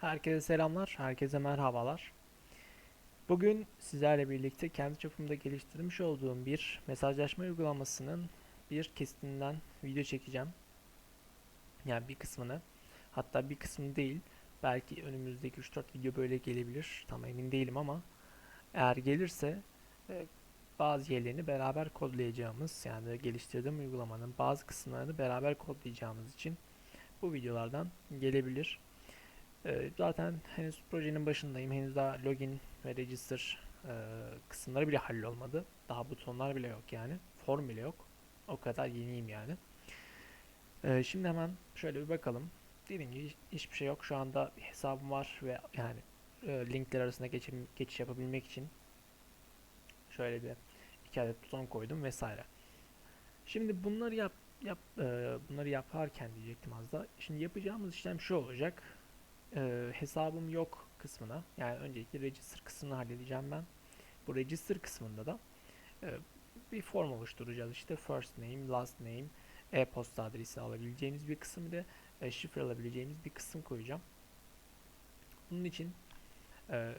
Herkese selamlar, herkese merhabalar. Bugün sizlerle birlikte kendi çapımda geliştirmiş olduğum bir mesajlaşma uygulamasının bir kesitinden video çekeceğim. Yani bir kısmını, hatta bir kısmını değil, belki önümüzdeki 3-4 video böyle gelebilir. Tam emin değilim ama eğer gelirse e, bazı yerlerini beraber kodlayacağımız, yani geliştirdiğim uygulamanın bazı kısımlarını beraber kodlayacağımız için bu videolardan gelebilir. Ee, zaten henüz projenin başındayım. Henüz daha login ve register e, kısımları bile hallolmadı. Daha butonlar bile yok yani. Form bile yok. O kadar yeniyim yani. Ee, şimdi hemen şöyle bir bakalım. Dediğim gibi hiç- hiçbir şey yok. Şu anda bir hesabım var ve yani e, linkler arasında geçim, geçiş yapabilmek için şöyle bir iki adet buton koydum vesaire. Şimdi bunları yap, yap e, bunları yaparken diyecektim az da. Şimdi yapacağımız işlem şu olacak e, hesabım yok kısmına yani öncelikle register kısmını halledeceğim ben. Bu register kısmında da e, bir form oluşturacağız işte first name, last name, e-posta adresi alabileceğimiz bir kısım bir e, şifre alabileceğimiz bir kısım koyacağım. Bunun için e,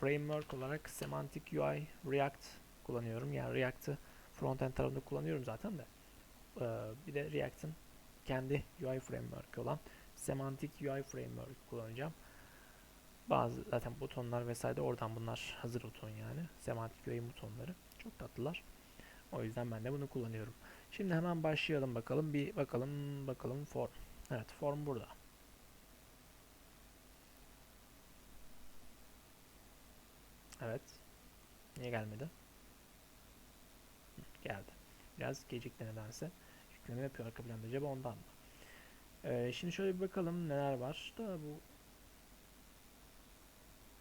framework olarak Semantic UI React kullanıyorum. Yani React'ı frontend tarafında kullanıyorum zaten de. E, bir de React'ın kendi UI framework'ü olan Semantic UI Framework kullanacağım. Bazı zaten butonlar vesaire de oradan bunlar hazır buton yani. Semantic UI butonları. Çok tatlılar. O yüzden ben de bunu kullanıyorum. Şimdi hemen başlayalım bakalım. Bir bakalım bakalım form. Evet form burada. Evet. Niye gelmedi? Geldi. Biraz gecikti nedense. Yükleme yapıyor arka planda acaba ondan mı? Ee, şimdi şöyle bir bakalım neler var. Da bu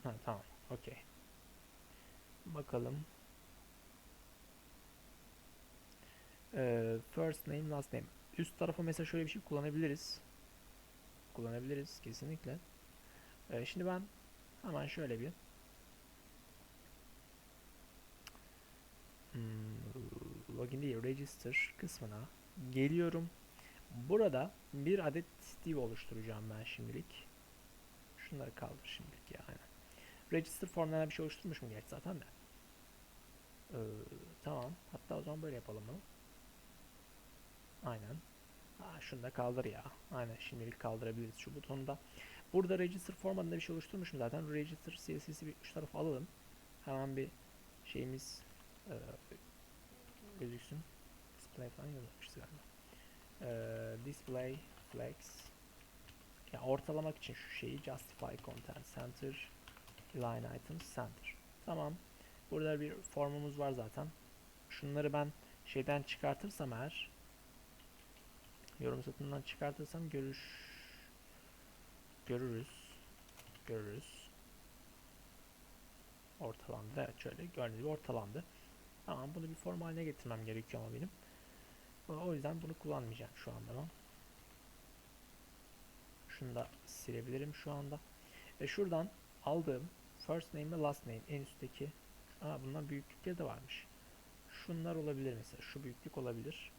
ha, tamam. Okey. Bakalım. Ee, first name last name. Üst tarafa mesela şöyle bir şey kullanabiliriz. Kullanabiliriz kesinlikle. Ee, şimdi ben hemen şöyle bir hmm, login değil register kısmına geliyorum Burada bir adet Steve oluşturacağım ben şimdilik. Şunları kaldır şimdilik yani. Register formlarına bir şey oluşturmuş mu geç zaten de. Ee, tamam. Hatta o zaman böyle yapalım bunu. Aynen. Aa, şunu da kaldır ya. Aynen şimdilik kaldırabiliriz şu butonu da. Burada register form adında bir şey oluşturmuşum zaten. Register CSS'i bir şu tarafa alalım. Hemen bir şeyimiz e, gözüksün. Display falan yazılmıştı galiba. Ee, display flex. Ya ortalamak için şu şeyi justify content center line items center. Tamam. Burada bir formumuz var zaten. Şunları ben şeyden çıkartırsam eğer yorum satından çıkartırsam görüş görürüz görürüz. Ortalandı. Evet şöyle gördüğünüz gibi ortalandı. Tamam bunu bir form haline getirmem gerekiyor ama benim o yüzden bunu kullanmayacağım şu anda ben. Şunu da silebilirim şu anda. Ve şuradan aldığım first name ve last name en üstteki Aa, bunlar büyüklükleri de varmış. Şunlar olabilir mesela. Şu büyüklük olabilir.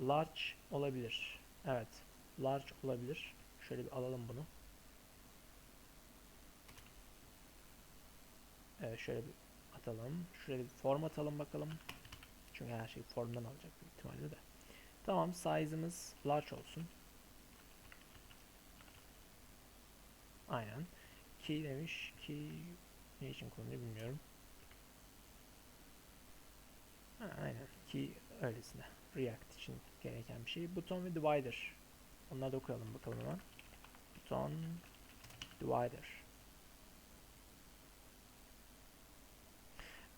Large olabilir. Evet. Large olabilir. Şöyle bir alalım bunu. Evet şöyle bir atalım. Şöyle bir form atalım bakalım. Çünkü her şey formdan alacak büyük ihtimalle de. Tamam size'ımız large olsun. Aynen. Key demiş. Key ne için kullanılıyor bilmiyorum. Ha, aynen. Key öylesine. React için gereken bir şey. Buton ve divider. Onları da okuyalım bakalım hemen. Buton divider.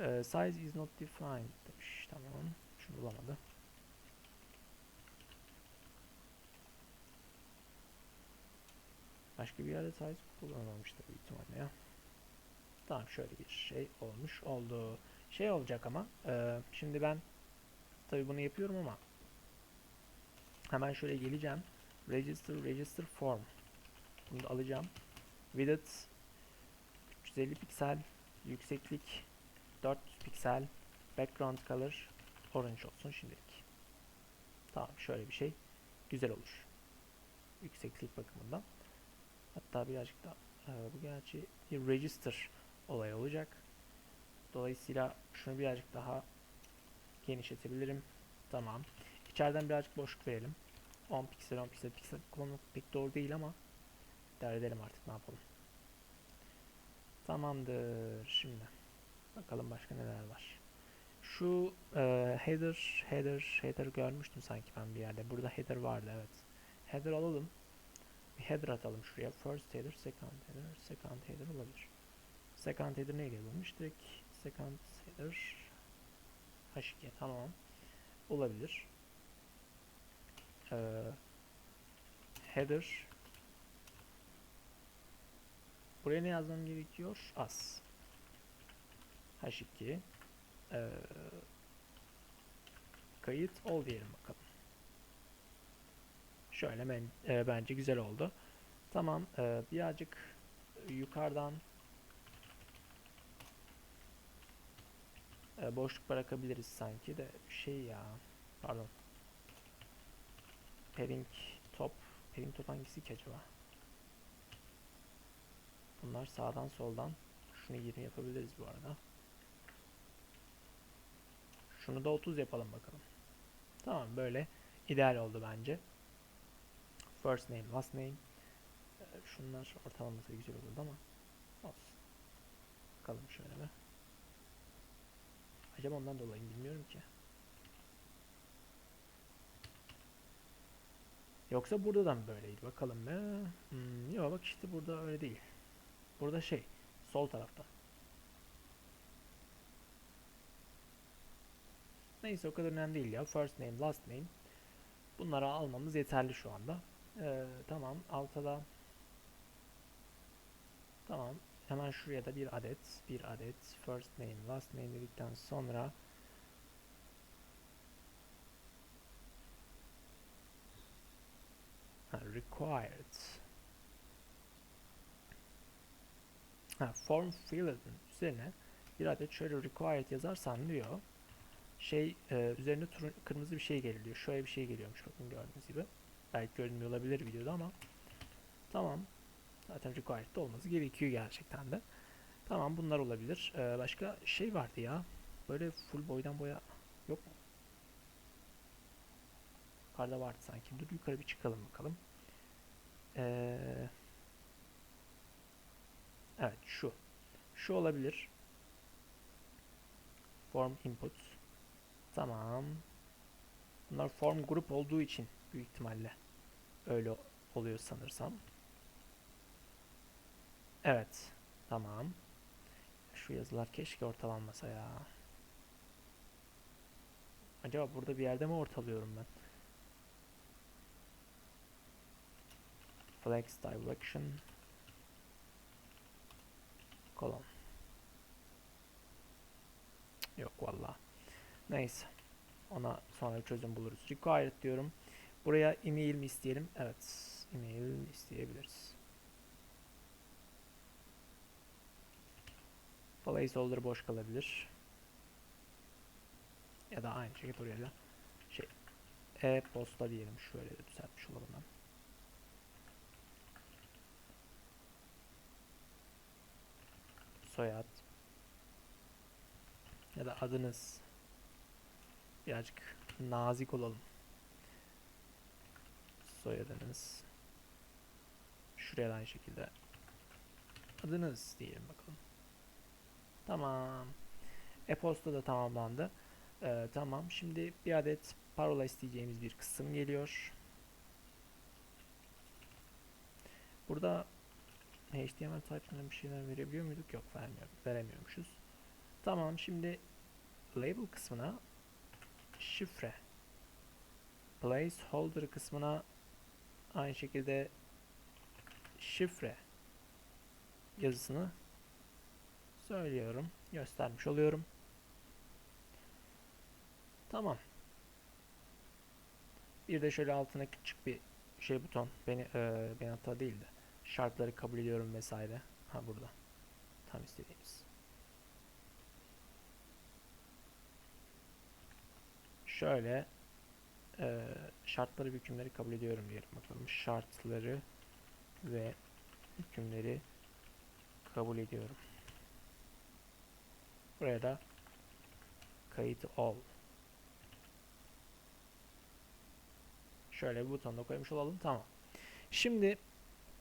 Ee, size is not defined demiş. Tamam. Şunu bulamadı. Başka bir yerde size kullanılmamıştır büyük ihtimalle ya. Tamam şöyle bir şey olmuş oldu. Şey olacak ama e, şimdi ben tabi bunu yapıyorum ama hemen şöyle geleceğim. Register register form. Bunu da alacağım. Width 350 piksel yükseklik 4 piksel background color orange olsun şimdilik. Tamam şöyle bir şey güzel olur. yükseklik bakımından. Hatta birazcık da e, bu gerçi bir register olayı olacak. Dolayısıyla şunu birazcık daha genişletebilirim. Tamam. İçeriden birazcık boşluk verelim. 10 piksel 10 piksel piksel kullanmak pek doğru değil ama idare edelim artık ne yapalım. Tamamdır. Şimdi bakalım başka neler var. Şu e, header header header görmüştüm sanki ben bir yerde. Burada header vardı evet. Header alalım. Bir header atalım şuraya. First header, second header, second header olabilir. Second header neyle yapılmış? Direkt second header H2 tamam. Olabilir. Ee, header Buraya ne yazmam gerekiyor? As. H2 ee, kayıt ol diyelim bakalım. Şöyle ben, e, bence güzel oldu. Tamam e, birazcık yukarıdan e, boşluk bırakabiliriz sanki de şey ya pardon pairing top pairing top hangisi ki acaba? Bunlar sağdan soldan şunu 20 yapabiliriz bu arada. Şunu da 30 yapalım bakalım. Tamam böyle ideal oldu bence. First name, last name. Ee, şunlar ortalaması güzel olurdu ama olsun. Bakalım şöyle bir. Acaba ondan dolayı bilmiyorum ki. Yoksa burada da mı böyleydi? Bakalım mı? Hmm, yok bak işte burada öyle değil. Burada şey, sol tarafta. Neyse o kadar önemli değil ya. First name, last name. Bunları almamız yeterli şu anda. Ee, tamam, alta da Tamam. Hemen şuraya da bir adet, bir adet first name, last name dedikten sonra ha, required ha, form filled üzerine bir adet şöyle required yazarsan diyor şey e, üzerine turun, kırmızı bir şey geliyor. Şöyle bir şey geliyormuş bakın gördüğünüz gibi. Belki görünmüyor olabilir videoda ama tamam. Zaten required'de olması gerekiyor gerçekten de. Tamam bunlar olabilir. Ee, başka şey vardı ya. Böyle full boydan boya yok mu? Yukarıda vardı sanki. Dur yukarı bir çıkalım bakalım. Ee, evet şu. Şu olabilir. Form input. Tamam. Bunlar form grup olduğu için büyük ihtimalle öyle oluyor sanırsam. Evet. Tamam. Şu yazılar keşke ortalanmasa ya. Acaba burada bir yerde mi ortalıyorum ben? Flex direction kolon. Yok valla. Neyse. Ona sonra çözüm buluruz. Required diyorum. Buraya email mi isteyelim? Evet. Email isteyebiliriz. Placeholder boş kalabilir. Ya da aynı şekilde buraya da şey e-posta diyelim şöyle de düzeltmiş olalım ben. Soyad ya da adınız birazcık nazik olalım. Soyadınız şuraya da aynı şekilde adınız diyelim bakalım. Tamam. E-posta da tamamlandı. Ee, tamam. Şimdi bir adet parola isteyeceğimiz bir kısım geliyor. Burada HTML type'ından bir şeyler verebiliyor muyduk? Yok vermiyor, veremiyormuşuz. Tamam şimdi label kısmına şifre placeholder kısmına aynı şekilde şifre yazısını söylüyorum. Göstermiş oluyorum. Tamam. Bir de şöyle altına küçük bir şey buton. Beni e, beni hata değil de şartları kabul ediyorum vesaire. Ha burada. Tam istediğimiz. Şöyle e, şartları ve hükümleri kabul ediyorum diyelim bakalım. Şartları ve hükümleri kabul ediyorum. Buraya da kayıt ol. Şöyle bir butonda koymuş olalım. Tamam. Şimdi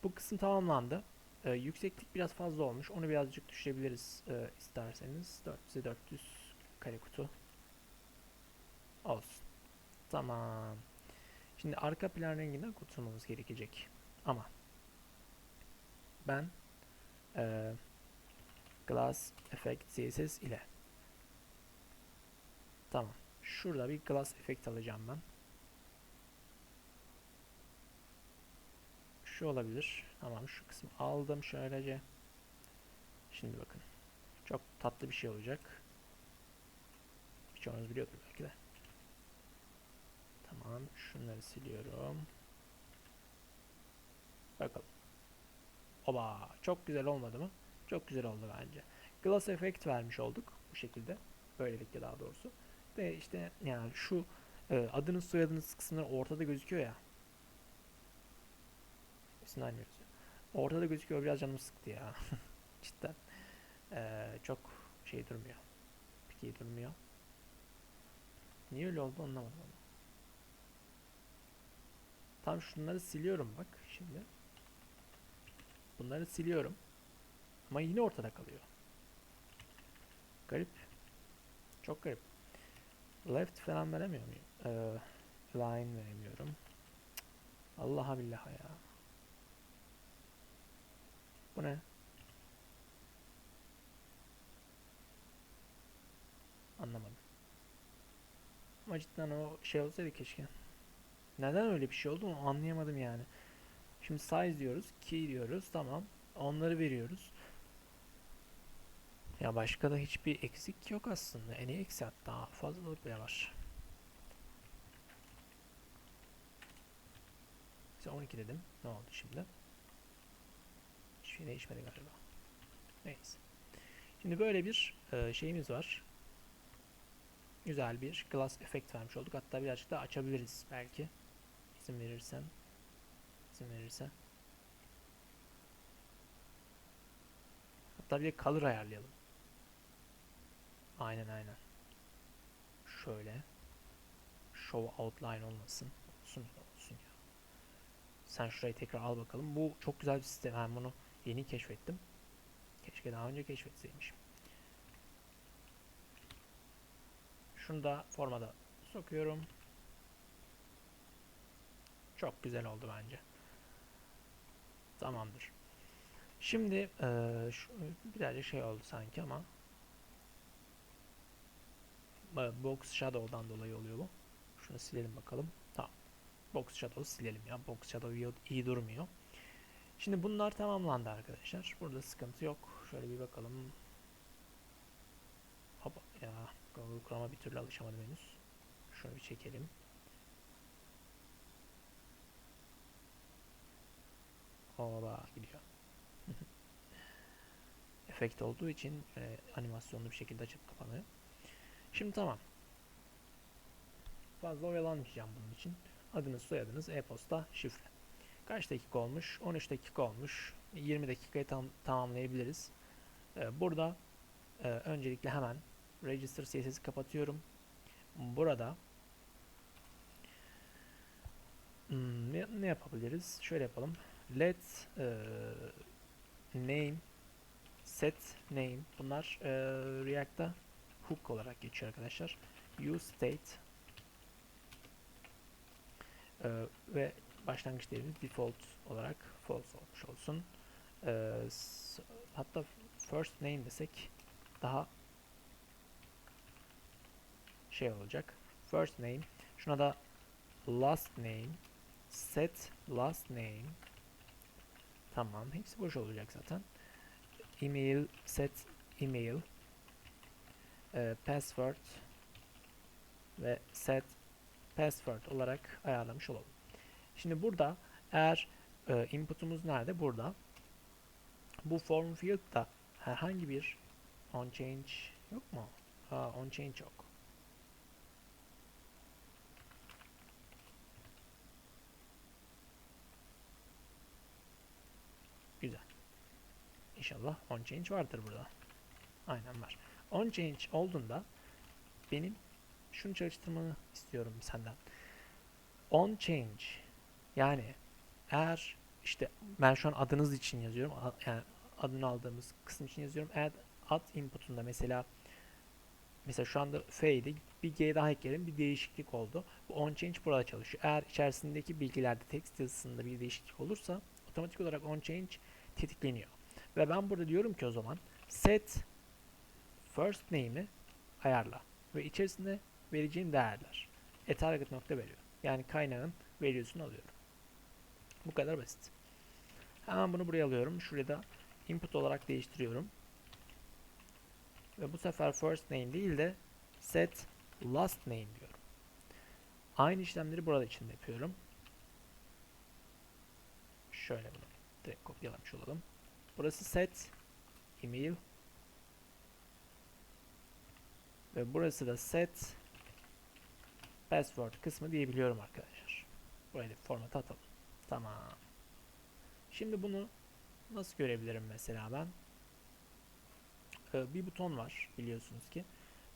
bu kısım tamamlandı. Ee, yükseklik biraz fazla olmuş. Onu birazcık düşürebiliriz e, isterseniz. 400'e 400 kare kutu olsun. Tamam. Şimdi arka plan renginden kurtulmamız gerekecek. Ama ben e, Glass Effect CSS ile tamam. Şurada bir Glass Effect alacağım ben. Şu olabilir. Tamam şu kısmı aldım şöylece. Şimdi bakın. Çok tatlı bir şey olacak. Birçoğunuz biliyordur belki de. Tamam. Şunları siliyorum. Bakalım. Oba. Çok güzel olmadı mı? Çok güzel oldu bence. Glass effect vermiş olduk. Bu şekilde. Böylelikle daha doğrusu. Ve işte yani şu e, adınız soyadınız kısımları ortada gözüküyor ya. Yazıyor. Ortada gözüküyor biraz canımı sıktı ya. Cidden. E, çok şey durmuyor. Pek iyi durmuyor. Niye öyle oldu anlamadım ama. Tam şunları siliyorum bak şimdi. Bunları siliyorum. Ama yine ortada kalıyor. Garip. Çok garip. Left falan veremiyor muyum? Ee, line veremiyorum. Allah'a billaha ya. Bu ne? Anlamadım. Ama cidden o şey olsaydı keşke. Neden öyle bir şey oldu onu anlayamadım yani. Şimdi size diyoruz, key diyoruz, tamam. Onları veriyoruz. Ya başka da hiçbir eksik yok aslında. En iyi eksi hatta fazlalık bile var. İşte 12 dedim. Ne oldu şimdi? Hiçbir şey değişmedi galiba. Neyse. Şimdi böyle bir e, şeyimiz var. Güzel bir glass efekt vermiş olduk. Hatta birazcık daha açabiliriz belki. İzin verirsen. İzin verirse. Hatta bir color ayarlayalım. Aynen aynen. Şöyle. Show outline olmasın. Olsun olsun ya. Sen şurayı tekrar al bakalım. Bu çok güzel bir sistem. Ben bunu yeni keşfettim. Keşke daha önce keşfetseymişim. Şunu da formada sokuyorum. Çok güzel oldu bence. Tamamdır. Şimdi eee şu, birazcık şey oldu sanki ama Box Shadow'dan dolayı oluyor bu. Şunu silelim bakalım. Tamam. Box Shadow'u silelim ya. Box Shadow iyi, iyi durmuyor. Şimdi bunlar tamamlandı arkadaşlar. Burada sıkıntı yok. Şöyle bir bakalım. Hop ya Google Chrome'a bir türlü alışamadım henüz. Şunu bir çekelim. Oba gidiyor. Efekt olduğu için e, animasyonlu bir şekilde açıp kapanıyor. Şimdi tamam. Fazla oyalanmayacağım bunun için. Adınız, soyadınız, e-posta, şifre. Kaç dakika olmuş? 13 dakika olmuş. 20 dakikayı tam tamamlayabiliriz. Ee, burada e, öncelikle hemen Register CSS'i kapatıyorum. Burada hmm, ne, ne yapabiliriz? Şöyle yapalım. Let e, name set name bunlar e, React'ta hook olarak geçiyor arkadaşlar. Use state e, ve başlangıç değerimiz default olarak false olmuş olsun. E, hatta first name desek daha şey olacak. First name. Şuna da last name. Set last name. Tamam. Hepsi boş olacak zaten. Email set email. E, password ve set password olarak ayarlamış olalım. Şimdi burada eğer e, inputumuz nerede? Burada. Bu form field'da herhangi bir on change yok mu? Aa, on change yok. İnşallah on change vardır burada. Aynen var. On change olduğunda benim şunu çalıştırmanı istiyorum senden. On change yani eğer işte ben şu an adınız için yazıyorum. Yani adını aldığımız kısım için yazıyorum. Eğer ad input'unda mesela mesela şu anda F'ydi. Bir G daha ekledim. Bir değişiklik oldu. Bu on change burada çalışıyor. Eğer içerisindeki bilgilerde text yazısında bir değişiklik olursa otomatik olarak on change tetikleniyor. Ve ben burada diyorum ki o zaman set first name'i ayarla ve içerisinde vereceğim değerler. E target nokta veriyor. Yani kaynağın value'sunu alıyorum. Bu kadar basit. Hemen bunu buraya alıyorum. Şuraya da input olarak değiştiriyorum. Ve bu sefer first name değil de set last name diyorum. Aynı işlemleri burada içinde yapıyorum. Şöyle bunu direkt kopyalamış olalım. Burası set email ve burası da set password kısmı diyebiliyorum arkadaşlar. Burayı da format atalım. Tamam. Şimdi bunu nasıl görebilirim mesela ben? Ee, bir buton var biliyorsunuz ki.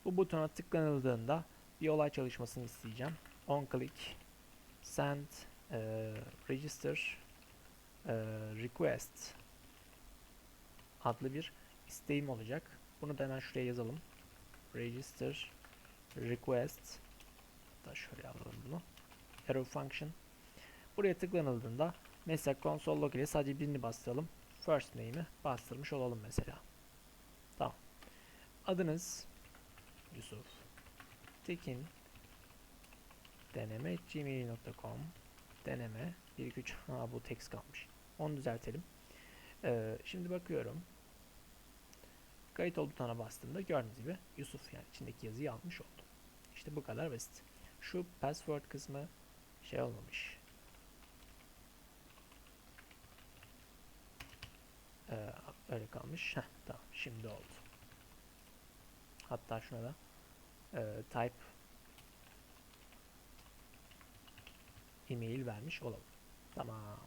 Bu butona tıklanıldığında bir olay çalışmasını isteyeceğim. On click send e, register e, request adlı bir isteğim olacak. Bunu da hemen şuraya yazalım. Register request da şöyle alalım bunu. Arrow function. Buraya tıklanıldığında mesela console log ile sadece birini bastıralım. First name'i bastırmış olalım mesela. Tamam. Adınız Yusuf Tekin deneme gmail.com deneme 1 2 3 ha bu text kalmış. Onu düzeltelim. Ee, şimdi bakıyorum. Kayıt ol butonuna bastığımda gördüğünüz gibi Yusuf yani içindeki yazıyı almış oldum. İşte bu kadar basit. Şu password kısmı şey olmamış. Ee, öyle kalmış. Heh, tamam şimdi oldu. Hatta şuna da e, type email vermiş olalım. Tamam.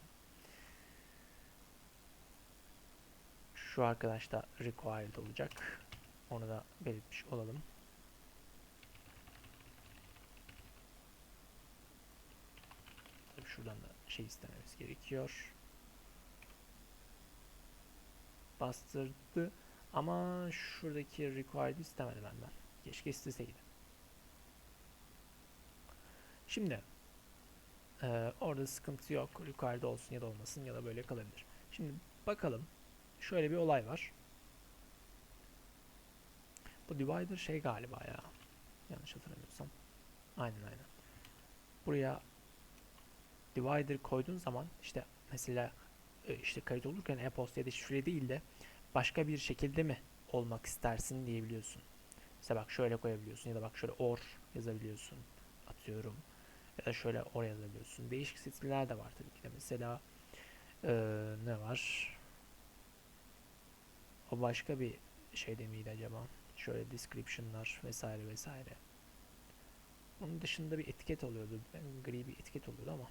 Şu arkadaş da required olacak. Onu da belirtmiş olalım. Tabii şuradan da şey istememiz gerekiyor. Bastırdı ama şuradaki required istemedi benden. Keşke isteseydi. Şimdi e, orada sıkıntı yok. Required olsun ya da olmasın ya da böyle kalabilir. Şimdi bakalım. Şöyle bir olay var. Bu divider şey galiba ya. Yanlış hatırlamıyorsam. Aynen aynen. Buraya divider koyduğun zaman işte mesela e, işte kayıt olurken e-posta ya da şifre değil de başka bir şekilde mi olmak istersin diyebiliyorsun. Mesela bak şöyle koyabiliyorsun ya da bak şöyle or yazabiliyorsun. Atıyorum. Ya da şöyle or yazabiliyorsun. Değişik stiller de var tabii ki de. Mesela eee, ne var? O başka bir şey de miydi acaba? Şöyle description'lar vesaire vesaire. Onun dışında bir etiket oluyordu. Gri bir etiket oluyordu ama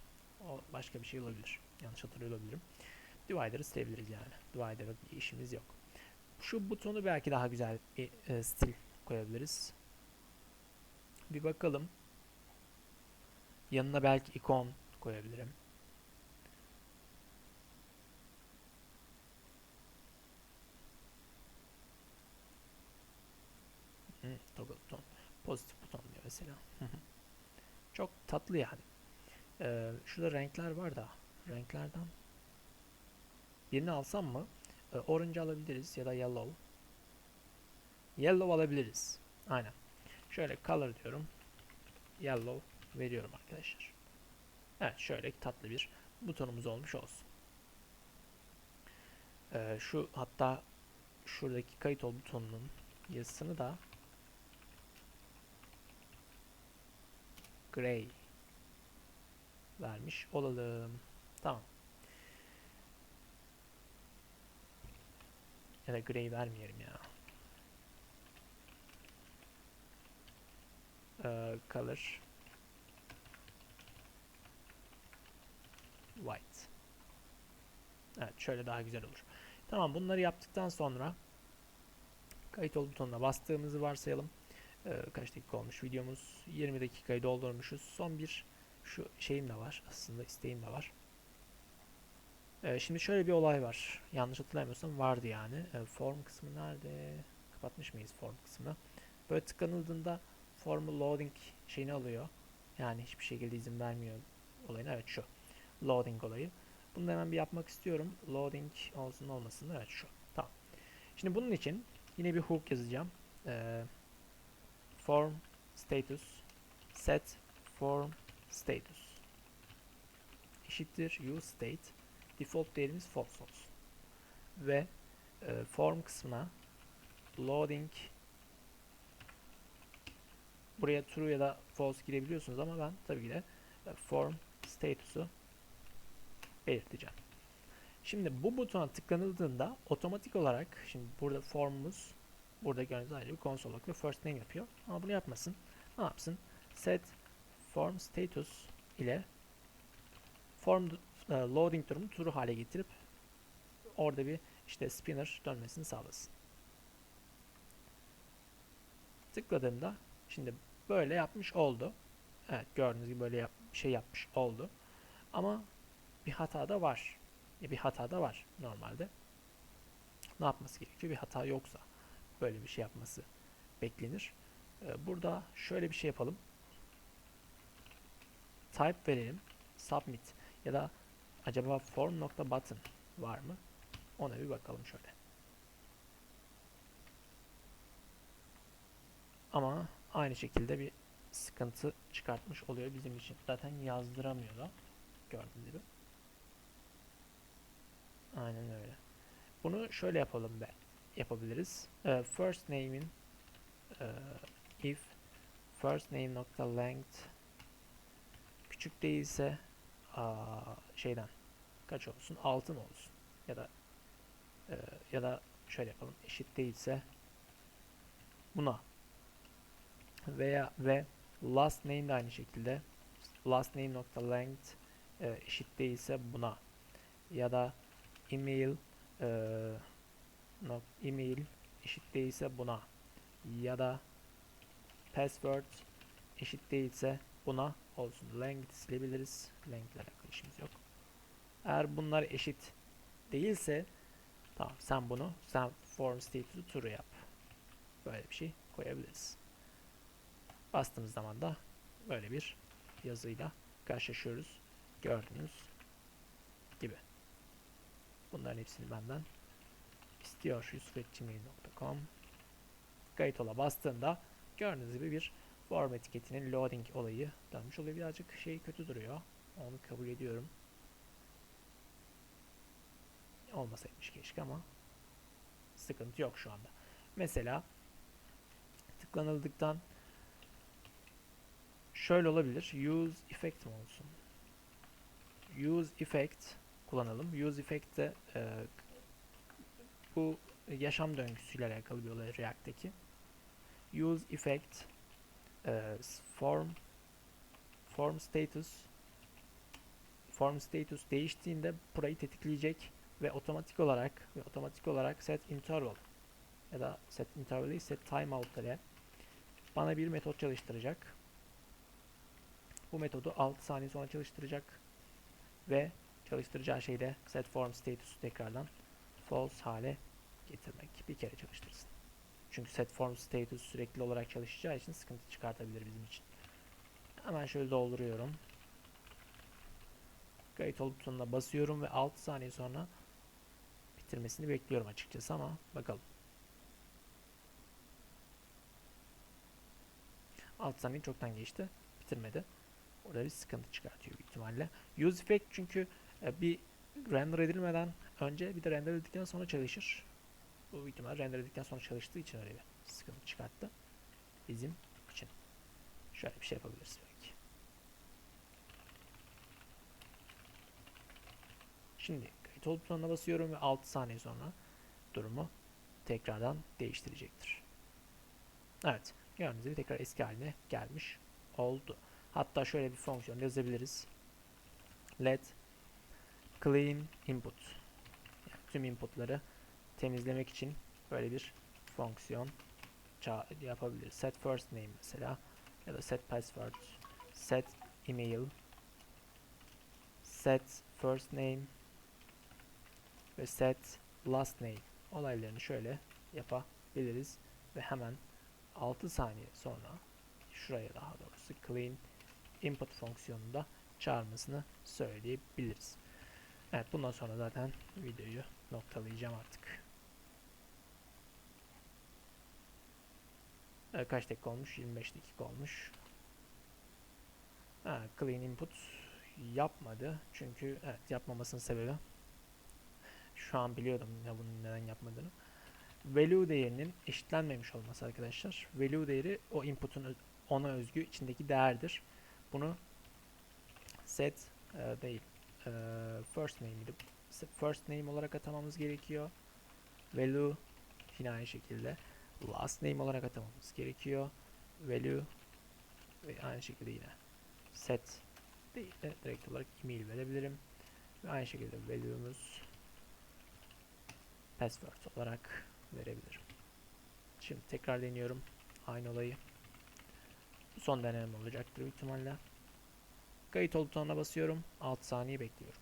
o başka bir şey olabilir. Yanlış hatırlıyor olabilirim. Divider'ı silebiliriz yani. Divider'la bir işimiz yok. Şu butonu belki daha güzel bir e, stil koyabiliriz. Bir bakalım. Yanına belki ikon koyabilirim. Hı, toggle buton. Pozitif buton diyor mesela. Çok tatlı yani. Ee, şurada renkler var da renklerden birini alsam mı? Ee, orange alabiliriz ya da yellow. Yellow alabiliriz. Aynen. Şöyle color diyorum. Yellow veriyorum arkadaşlar. Evet şöyle tatlı bir butonumuz olmuş olsun. Ee, şu hatta şuradaki kayıt ol butonunun yazısını da gray vermiş olalım. Tamam. Ya da gray vermeyelim ya. Ee, color white. Evet şöyle daha güzel olur. Tamam bunları yaptıktan sonra kayıt ol butonuna bastığımızı varsayalım. Ee, kaç dakika olmuş videomuz? 20 dakikayı doldurmuşuz. Son bir şu şeyim de var. Aslında isteğim de var. Ee, şimdi şöyle bir olay var. Yanlış hatırlamıyorsam vardı yani. Ee, form kısmı nerede? Kapatmış mıyız form kısmını? Böyle tıklanıldığında formu loading şeyini alıyor. Yani hiçbir şekilde izin vermiyor olayına. Evet şu. Loading olayı. Bunu hemen bir yapmak istiyorum. Loading olsun olmasın. Evet şu. Tamam. Şimdi bunun için yine bir hook yazacağım. Ee, form status set form status eşittir use state default değerimiz false olsun. Ve e, form kısmına loading buraya true ya da false girebiliyorsunuz ama ben tabii ki de e, form status'u belirteceğim. Şimdi bu butona tıklanıldığında otomatik olarak şimdi burada formumuz burada gördüğünüz ayrı bir konsol ve first name yapıyor. Ama bunu yapmasın. Ne yapsın? Set form status ile form e, loading durumunu true hale getirip orada bir işte spinner dönmesini sağlasın. Tıkladığımda şimdi böyle yapmış oldu. Evet gördüğünüz gibi böyle yap, şey yapmış oldu. Ama bir hata da var. E, bir hata da var normalde. Ne yapması gerekiyor? Bir hata yoksa böyle bir şey yapması beklenir. E, burada şöyle bir şey yapalım. Type verelim. Submit ya da acaba form.button var mı? Ona bir bakalım şöyle. Ama aynı şekilde bir sıkıntı çıkartmış oluyor bizim için. Zaten yazdıramıyor da gördüğünüz gibi. Aynen öyle. Bunu şöyle yapalım be. Yapabiliriz. Ee, first name'in e, if first name nokta length küçük değilse şeyden kaç olsun? Altın olsun. Ya da e, ya da şöyle yapalım. Eşit değilse buna veya ve last name de aynı şekilde last name nokta length e, eşit değilse buna ya da email e, not, email eşit değilse buna ya da password eşit değilse buna olsun. Length silebiliriz. Length ile alakalı işimiz yok. Eğer bunlar eşit değilse tamam sen bunu sen form status'u true yap. Böyle bir şey koyabiliriz. Bastığımız zaman da böyle bir yazıyla karşılaşıyoruz. Gördüğünüz gibi. Bunların hepsini benden istiyor. yusufetgmail.com Kayıt ola bastığında gördüğünüz gibi bir form etiketinin loading olayı dönmüş oluyor. Birazcık şey kötü duruyor. Onu kabul ediyorum. Olmasaymış keşke ama sıkıntı yok şu anda. Mesela tıklanıldıktan şöyle olabilir. Use effect mi olsun? Use effect kullanalım. Use effect de e, bu yaşam döngüsüyle alakalı bir olay React'teki. Use effect e, form form status form status değiştiğinde burayı tetikleyecek ve otomatik olarak ve otomatik olarak set interval ya da set interval değil set timeout ile bana bir metot çalıştıracak. Bu metodu 6 saniye sonra çalıştıracak ve çalıştıracağı şeyde set form status'u tekrardan false hale getirmek. Bir kere çalıştırsın. Çünkü set form status sürekli olarak çalışacağı için sıkıntı çıkartabilir bizim için. Hemen şöyle dolduruyorum. Kayıt ol butonuna basıyorum ve 6 saniye sonra bitirmesini bekliyorum açıkçası ama bakalım. 6 saniye çoktan geçti. Bitirmedi. Orada bir sıkıntı çıkartıyor büyük ihtimalle. Use effect çünkü e, bir render edilmeden önce bir de render edildikten sonra çalışır. Bu ihtimal render edildikten sonra çalıştığı için öyle bir sıkıntı çıkarttı. Bizim için. Şöyle bir şey yapabiliriz belki. Şimdi kayıt ol butonuna basıyorum ve 6 saniye sonra durumu tekrardan değiştirecektir. Evet. Gördüğünüz gibi tekrar eski haline gelmiş oldu. Hatta şöyle bir fonksiyon yazabiliriz. Let clean input. Tüm inputları temizlemek için böyle bir fonksiyon yapabiliriz. Set first name mesela ya da set password, set email, set first name ve set last name olaylarını şöyle yapabiliriz ve hemen 6 saniye sonra şuraya daha doğrusu clean input fonksiyonunda çağırmasını söyleyebiliriz. Evet bundan sonra zaten videoyu noktalayacağım artık. Evet, kaç dakika olmuş? 25 dakika olmuş. Ha, clean input yapmadı. Çünkü evet yapmamasının sebebi şu an biliyordum ya bunun neden yapmadığını. Value değerinin eşitlenmemiş olması arkadaşlar. Value değeri o input'un ona özgü içindeki değerdir. Bunu set e, değil e, first name'di. Se- First name olarak atamamız gerekiyor. Value yine aynı şekilde last name olarak atamamız gerekiyor. Value ve aynı şekilde yine set değil de direkt olarak email verebilirim. Ve aynı şekilde value'umuz password olarak verebilirim. Şimdi tekrar deniyorum aynı olayı. Son denemem olacaktır büyük ihtimalle. Kayıt ol butonuna basıyorum. 6 saniye bekliyorum.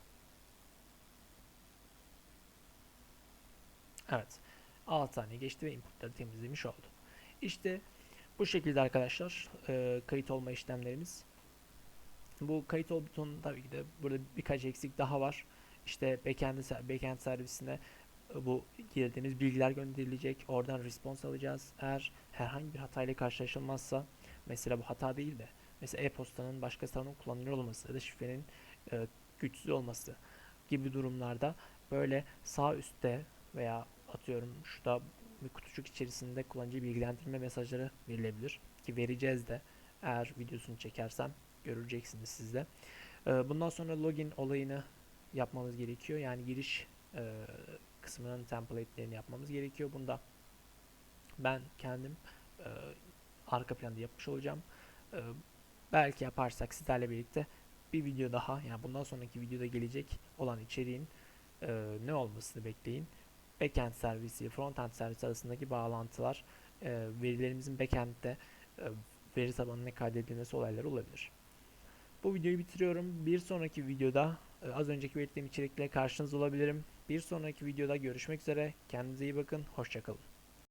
Evet. 6 saniye geçti ve inputları temizlemiş oldu. İşte bu şekilde arkadaşlar e, kayıt olma işlemlerimiz. Bu kayıt ol butonu tabii ki de burada birkaç eksik daha var. İşte backend, backend servisine e, bu girdiğimiz bilgiler gönderilecek. Oradan response alacağız. Eğer herhangi bir hatayla karşılaşılmazsa mesela bu hata değil de mesela e-postanın başka tarafından kullanılıyor olması ya da şifrenin e, güçsüz olması gibi durumlarda böyle sağ üstte veya atıyorum şurada bir kutucuk içerisinde kullanıcı bilgilendirme mesajları verilebilir ki vereceğiz de eğer videosunu çekersem göreceksiniz siz de. E, bundan sonra login olayını yapmamız gerekiyor. Yani giriş e, kısmının template'lerini yapmamız gerekiyor. Bunda ben kendim e, arka planda yapmış olacağım. E, belki yaparsak sizlerle birlikte bir video daha yani bundan sonraki videoda gelecek olan içeriğin e, ne olmasını bekleyin. Backend servisi, frontend servisi arasındaki bağlantılar, e, verilerimizin backend'de e, veri tabanına kaydedilmesi olayları olabilir. Bu videoyu bitiriyorum. Bir sonraki videoda e, az önceki belirttiğim içerikle karşınızda olabilirim. Bir sonraki videoda görüşmek üzere. Kendinize iyi bakın. Hoşçakalın.